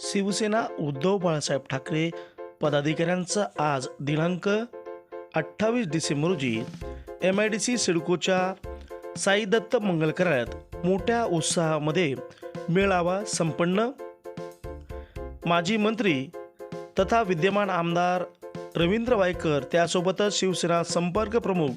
शिवसेना उद्धव बाळासाहेब ठाकरे पदाधिकाऱ्यांचा आज दिनांक अठ्ठावीस डिसेंबर रोजी एम आय डी सी सिडकोच्या साईदत्त मंगलकरात मंगल कार्यालयात मोठ्या उत्साहामध्ये मेळावा संपन्न. माजी मंत्री तथा विद्यमान आमदार रवींद्र वायकर त्यासोबतच शिवसेना संपर्क प्रमुख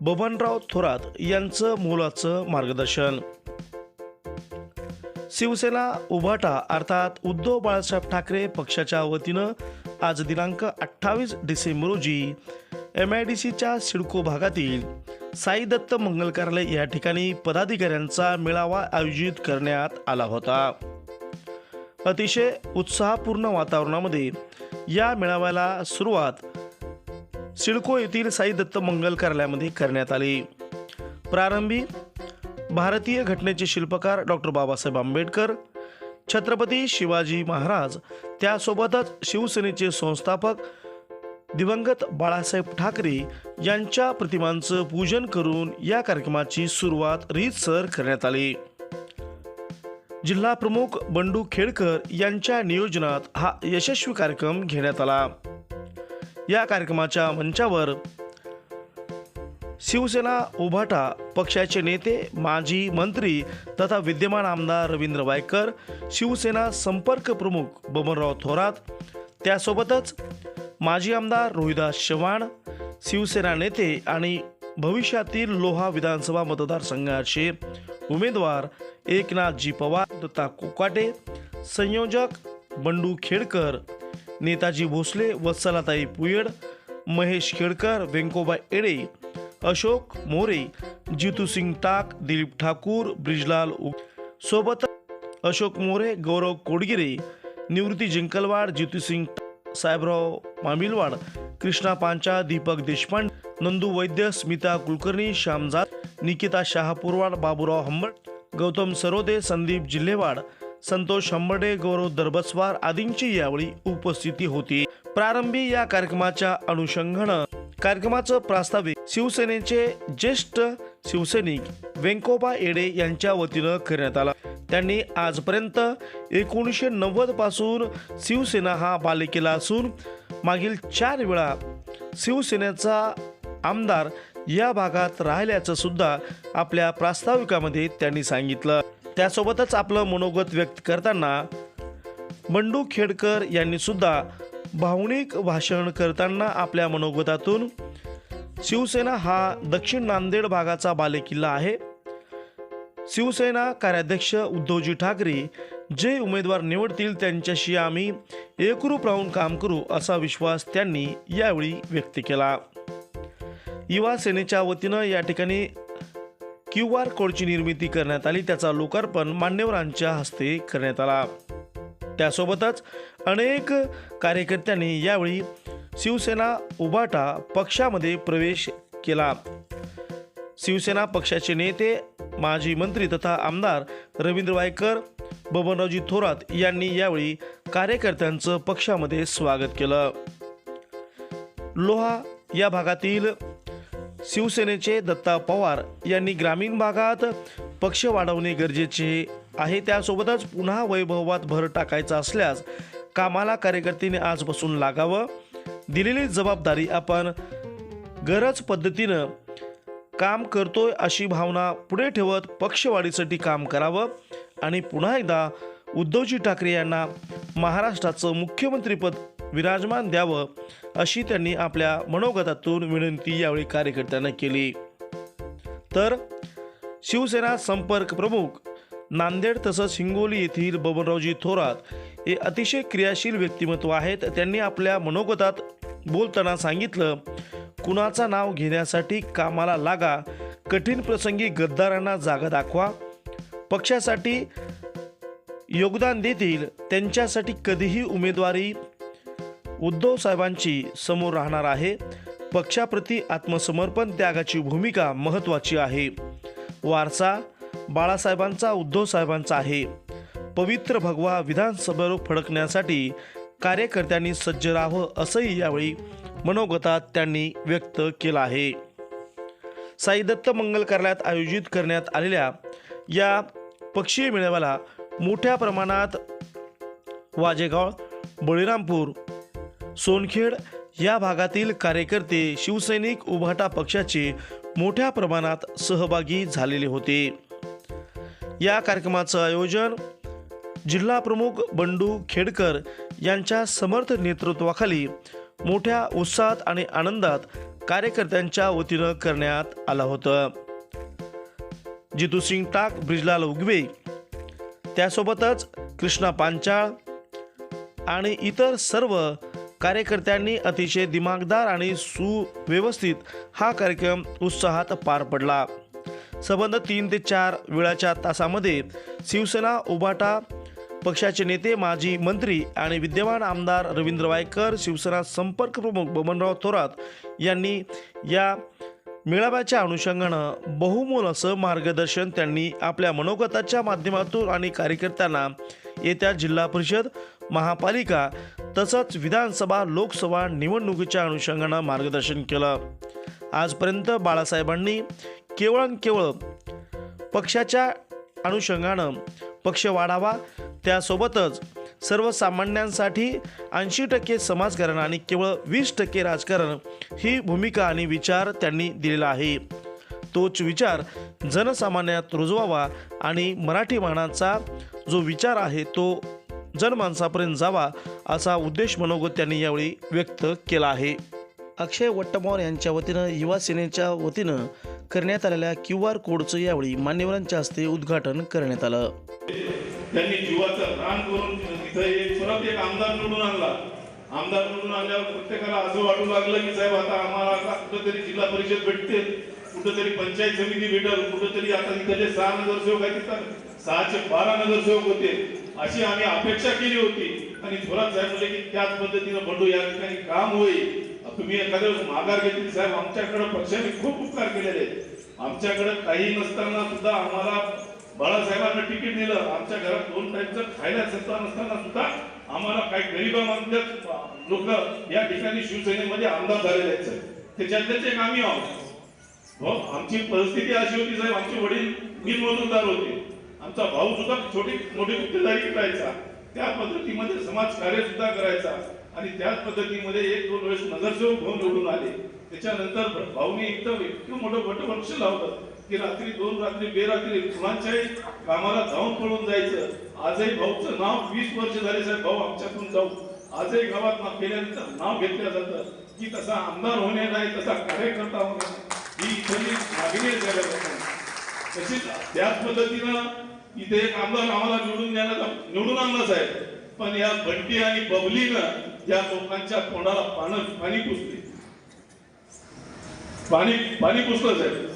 बबनराव थोरात यांचं मोलाचं मार्गदर्शन. शिवसेना उभाटा अर्थात उद्धव बाळासाहेब ठाकरे पक्षाच्या वतीनं आज दिनांक अठ्ठावीस डिसेंबर रोजी एम आय डी सीच्या सिडको भागातील साई दत्त मंगल कार्यालय या ठिकाणी पदाधिकाऱ्यांचा मेळावा आयोजित करण्यात आला होता. अतिशय उत्साहपूर्ण वातावरणामध्ये या मेळाव्याला सुरुवात सिडको येथील साई दत्त मंगल कार्यालयामध्ये करण्यात आली. प्रारंभी भारतीय घटनेचे शिल्पकार डॉक्टर बाबासाहेब आंबेडकर छत्रपती शिवाजी महाराज त्यासोबतच शिवसेनेचे संस्थापक दिवंगत बाळासाहेब ठाकरे यांच्या प्रतिमांचं पूजन करून या कार्यक्रमाची सुरुवात रीतसर करण्यात आली. जिल्हा प्रमुख बंडू खेडकर यांच्या नियोजनात हा यशस्वी कार्यक्रम घेण्यात आला. या कार्यक्रमाच्या मंचावर शिवसेना उभाटा पक्षाचे नेते माजी मंत्री तथा विद्यमान आमदार रवींद्र वायकर शिवसेना संपर्क प्रमुख बबनराव थोरात त्यासोबतच माजी आमदार रोहिदास चव्हाण शिवसेना नेते आणि भविष्यातील लोहा विधानसभा मतदारसंघाचे उमेदवार एकनाथजी पवार दत्ता कोकाटे संयोजक बंडू खेडकर नेताजी भोसले वत्सलाताई पुयड महेश खेडकर व्यंकोबा एडे अशोक मोरे जितू सिंग टाक दिलीप ठाकूर ब्रिजलाल उ- सोबत अशोक मोरे गौरव कोडगिरे निवृत्ती जिंकलवाड जितू सिंग साहेबराव मामिलवाड कृष्णा पांचा दीपक देशपांडे नंदू वैद्य स्मिता कुलकर्णी श्यामजात निकिता शहापूरवाड बाबूराव हंबट गौतम सरोदे संदीप जिल्हेवाड संतोष हंबर्डे गौरव दरबसवार आदींची यावेळी उपस्थिती होती. प्रारंभी या कार्यक्रमाच्या अनुषंगानं कार्यक्रमाचं प्रास्ताविक शिवसेनेचे ज्येष्ठ शिवसैनिक व्यंकोबा येडे यांच्या वतीनं करण्यात आला. त्यांनी आजपर्यंत एकोणीसशे नव्वदपासून शिवसेना हा बालेकिल्ला असून मागील चार वेळा शिवसेनेचा आमदार या भागात राहिल्याचं सुद्धा आपल्या प्रास्ताविकामध्ये त्यांनी सांगितलं. त्यासोबतच आपलं मनोगत व्यक्त करताना बंडू खेडकर यांनी सुद्धा भावनिक भाषण करताना आपल्या मनोगतातून शिवसेना हा दक्षिण नांदेड भागाचा बालेकिल्ला आहे. शिवसेना कार्याध्यक्ष उद्धवजी ठाकरे जे उमेदवार निवडतील त्यांच्याशी आम्ही एकरूप राहून काम करू असा विश्वास त्यांनी यावेळी व्यक्त केला. युवा सेनेच्या वतीनं या ठिकाणी क्यू आर कोडची निर्मिती करण्यात आली. त्याचा लोकार्पण मान्यवरांच्या हस्ते करण्यात आला. त्यासोबतच अनेक कार्यकर्त्यांनी यावेळी शिवसेना उभाटा पक्षामध्ये प्रवेश केला. शिवसेना पक्षाचे नेते माजी मंत्री तथा आमदार रवींद्र वायकर बबनरावजी थोरात यांनी यावेळी कार्यकर्त्यांचं पक्षामध्ये स्वागत केलं. लोहा या भागातील शिवसेनेचे दत्ता पवार यांनी ग्रामीण भागात पक्ष वाढवणे गरजेचे आहे. त्यासोबतच पुन्हा वैभवात भर टाकायचा असल्यास कामाला कार्यकर्त्यांनी आजपासून लागावं. दिलेली जबाबदारी आपण गरज पद्धतीनं काम करतोय अशी भावना पुढे ठेवत पक्षवाढीसाठी काम करावं. आणि पुन्हा एकदा उद्धवजी ठाकरे यांना महाराष्ट्राचं मुख्यमंत्रीपद विराजमान द्यावं अशी त्यांनी आपल्या मनोगतातून विनंती यावेळी कार्यकर्त्यांना केली. तर शिवसेना संपर्क प्रमुख नांदेड तसंच हिंगोली येथील बबनरावजी थोरात हे अतिशय क्रियाशील व्यक्तिमत्व आहेत. त्यांनी आपल्या मनोगतात बोलताना सांगितलं कुणाचं नाव घेण्यासाठी कामाला लागा. कठीण प्रसंगी गद्दारांना जागा दाखवा. पक्षासाठी योगदान देतील. त्यांच्यासाठी कधीही उमेदवारी उद्धव साहेबांची समोर राहणार आहे. पक्षाप्रती आत्मसमर्पण त्यागाची भूमिका महत्त्वाची आहे. वारसा बाळासाहेबांचा उद्धव साहेबांचा आहे. पवित्र भगवा विधानसभेवर फडकण्यासाठी कार्यकर्त्यांनी सज्ज राहावं असंही यावेळी मनोगतात त्यांनी व्यक्त केलं आहे. साई दत्त मंगल कार्यालयात आयोजित करण्यात आलेल्या या पक्षीय मेळाव्याला मोठ्या प्रमाणात वाजेगाव बळीरामपूर सोनखेड या भागातील कार्यकर्ते शिवसैनिक उभाटा पक्षाचे मोठ्या प्रमाणात सहभागी झालेले होते. या कार्यक्रमाचं आयोजन जिल्हा प्रमुख बंडू खेडकर यांच्या समर्थ नेतृत्वाखाली मोठ्या उत्साहात आणि आनंदात कार्यकर्त्यांच्या वतीनं करण्यात आलं होतं. जितू सिंग टाक ब्रिजलाल उगवे त्यासोबतच कृष्णा पांचाळ आणि इतर सर्व कार्यकर्त्यांनी अतिशय दिमागदार आणि सुव्यवस्थित हा कार्यक्रम उत्साहात पार पडला. संबंध तीन ते चार वेळाच्या तासामध्ये शिवसेना उबाटा पक्षाचे नेते माजी मंत्री आणि विद्यमान आमदार रवींद्र वायकर शिवसेना संपर्क प्रमुख बबनराव थोरात यांनी या मेळाव्याच्या अनुषंगानं बहुमोल असं मार्गदर्शन त्यांनी आपल्या मनोगताच्या माध्यमातून आणि कार्यकर्त्यांना येत्या जिल्हा परिषद महापालिका तसंच विधानसभा लोकसभा निवडणुकीच्या अनुषंगानं मार्गदर्शन केलं. आजपर्यंत बाळासाहेबांनी केवळ केवळ पक्षाच्या अनुषंगानं पक्ष वाढावा त्यासोबतच सर्वसामान्यांसाठी ऐंशी टक्के समाजकारण आणि केवळ वीस टक्के राजकारण ही भूमिका आणि विचार त्यांनी दिलेला आहे. तोच विचार जनसामान्यात रुजवावा आणि मराठी मानाचा जो विचार आहे तो जनमानसापर्यंत जावा असा उद्देश मनोगत त्यांनी यावेळी व्यक्त केला आहे. अक्षय वट्टमोर यांच्या वतीनं युवा सेनेच्या वतीनं करण्यात आलेल्या क्यू आर कोडचं यावेळी मान्यवरांच्या हस्ते उद्घाटन करण्यात आलं. त्यांनी जीवाचं रान करून तिथं एक परत एक आमदार निवडून आणला. आमदार निवडून आणल्यावर प्रत्येकाला असं वाटू लागलं की साहेब आता आम्हाला आता कुठेतरी जिल्हा परिषद भेटते कुठेतरी पंचायत समिती भेटल कुठेतरी आता तिथले सहा नगरसेवक आहेत तिथं. सहाशे बारा नगरसेवक होते. अशी आम्ही अपेक्षा केली होती. आणि थोरात साहेब म्हणले की त्याच पद्धतीनं बंडू या ठिकाणी काम होईल. तुम्ही एखाद्या माघार घेतली. साहेब आमच्याकडे पक्षाने खूप उपकार केलेले आहेत. आमच्याकडे काही नसताना सुद्धा आम्हाला बाळासाहेबांना तिकीट दिलं आमच्या घरात दोन टाईमचं खायला सत्ता नसताना सुद्धा आम्हाला काही गरिबांमधले लोक या ठिकाणी शिवसेनेमध्ये आमदार झालेले आहेत साहेब. त्याच्यातलेच एक आम्ही आहोत. हो आमची परिस्थिती अशी होती साहेब. आमचे वडील मिलमजुरदार होते. आमचा भाऊ सुद्धा छोटी मोठी गुत्तेदारी करायचा. त्या पद्धतीमध्ये समाजकार्य सुद्धा करायचा. आणि त्याच पद्धतीमध्ये एक दोन वेळेस नगरसेवक भाऊ निवडून आले. त्याच्यानंतर भाऊने एकदम इतकं मोठं वटवृक्ष लावलं. की रात्री दोन रात्री बेरात्री फुलांच्याही कामाला जाऊन पळून जायचं. आजही भाऊचं नाव वीस वर्ष झाले साहेब भाऊ आमच्यातून जाऊ. आजही गावात नाव केल्यानंतर नाव घेतलं जातं. की तसा आमदार होणे नाही तसा कार्यकर्ता होणे ही इथली मागणी तशीच त्याच पद्धतीनं इथे एक आमदार आम्हाला निवडून देण्याचा निवडून आणला साहेब. पण या बंटी आणि बबलीनं या लोकांच्या तोंडाला पानं पाणी पुसले पाणी पाणी पुसलं साहेब.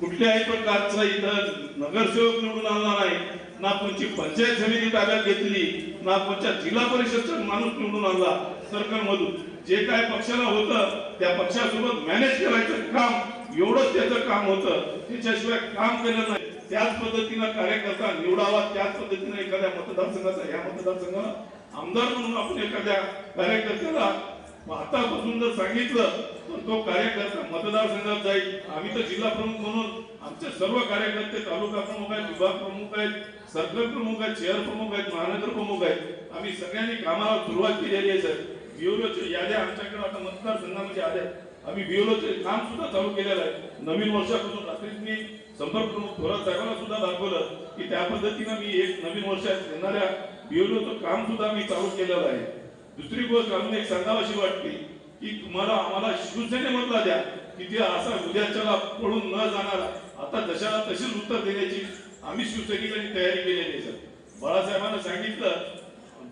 कुठल्याही प्रकारचं इथं नगरसेवक निवडून आणला नाही ना कोणची पंचायत समिती ताब्यात घेतली ना कोणच्या जिल्हा परिषदचा माणूस निवडून आणला सरकारमधून. जे काय पक्षाला होतं त्या पक्षासोबत मॅनेज करायचं काम एवढंच त्याचं काम होतं. त्याच्याशिवाय काम केलं नाही. त्याच पद्धतीनं कार्यकर्ता निवडावा त्याच पद्धतीनं एखाद्या मतदारसंघाचा या मतदारसंघाला आमदार म्हणून आपण एखाद्या कार्यकर्त्याला आतापासून जर सांगितलं तर तो कार्यकर्ता मतदारसंघात जाईल. आम्ही तर जिल्हा प्रमुख म्हणून आमचे सर्व कार्यकर्ते तालुका प्रमुख आहेत विभाग प्रमुख आहेत सर्कल प्रमुख आहेत शहर प्रमुख आहेत महानगर प्रमुख आहेत. आम्ही सगळ्यांनी कामाला सुरुवात केलेली आहे सर ब्युरोच्या याद्या आमच्याकडे आता मतदारसंघामध्ये आल्या. आम्ही बिओलोचे काम सुद्धा चालू केलेलं आहे. नवीन वर्षापासून रात्रीच मी संपर्क प्रमुख थोरात साहेबांना सुद्धा दाखवलं की त्या पद्धतीनं मी एक नवीन वर्षात येणाऱ्या बिओलोचं काम सुद्धा मी चालू केलेलं आहे. दुसरी गोष्ट अजून एक सांगावीशी वाटते की तुम्हाला आम्हाला शिवसेनेमधला द्या की ते असा उद्याच्याला पळून न जाणार. आता जशाला तशीच उत्तर देण्याची आम्ही शिवसैनिकांनी तयारी केलेली आहे सर. बाळासाहेबांना सांगितलं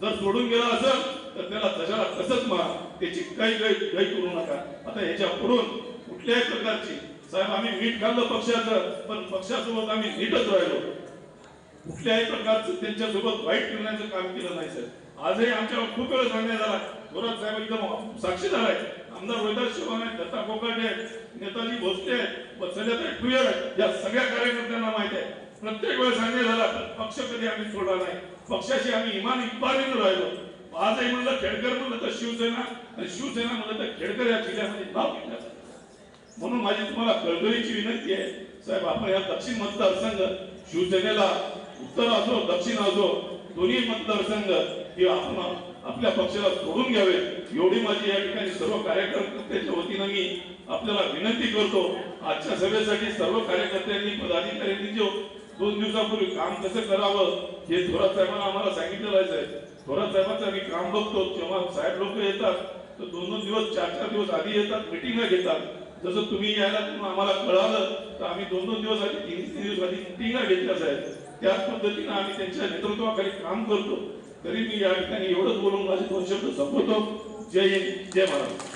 जर सोडून गेला असेल तर त्याला तशाला तसंच मारा. त्याची काही गै गै करू नका. आता ह्याच्या पुढून कुठल्याही प्रकारची साहेब आम्ही मीठ खाल्लं पक्षाचं पण पक्षासोबत आम्ही नीटच राहिलो. कुठल्याही प्रकारचं त्यांच्यासोबत वाईट करण्याचं काम केलं नाही सर. आजही आमच्यावर खूप वेळ सांगण्यात आला. थोरात साहेब एकदम साक्षी झालाय आमदार वैदास शिवण आहेत दत्ता कोकाटे आहेत नेताजी भोसले आहेत वत्सल्याताई टुयर आहेत. या सगळ्या कार्यकर्त्यांना माहीत आहे. प्रत्येक वेळ सांगण्यात झाला पक्ष कधी आम्ही सोडला नाही. पक्षाशी आम्ही इमान इतबारीनं राहिलो. आजही म्हणलं खेडकर म्हणलं तर शिवसेना आणि शिवसेना म्हणलं तर खेडकर या जिल्ह्यामध्ये नाव घेतलं. म्हणून माझी तुम्हाला कळकळीची विनंती आहे. साहेब आपण या दक्षिण मतदारसंघ शिवसेनेला उत्तर असो दक्षिण असो दोन्ही मतदारसंघ हे आपण आपल्या पक्षाला सोडून घ्यावे. एवढी माझी या ठिकाणी सर्व कार्यकर्त्यांच्या वतीनं मी आपल्याला विनंती करतो. आजच्या सभेसाठी सर्व कार्यकर्त्यांनी पदाधिकाऱ्यांनी जो दोन दिवसापूर्वी काम कसं करावं हे थोरात साहेबांना आम्हाला सांगितलेलं आहे थोरात साहेबांचं आम्ही काम बघतो. जेव्हा साहेब लोक येतात तर दोन दोन दिवस चार चार दिवस आधी येतात मिटिंगा घेतात. जसं तुम्ही यायला तुम्ही आम्हाला कळालं तर आम्ही दोन दोन दिवस आधी तीन तीन दिवस आधी मिटिंगा घेतल्या साहेब. त्याच पद्धतीनं आम्ही त्यांच्या नेतृत्वाखाली काम करतो. तरी मी या ठिकाणी एवढंच बोलून माझे दोन शब्द संपवतो. जय हिंद जय महाराष्ट्र.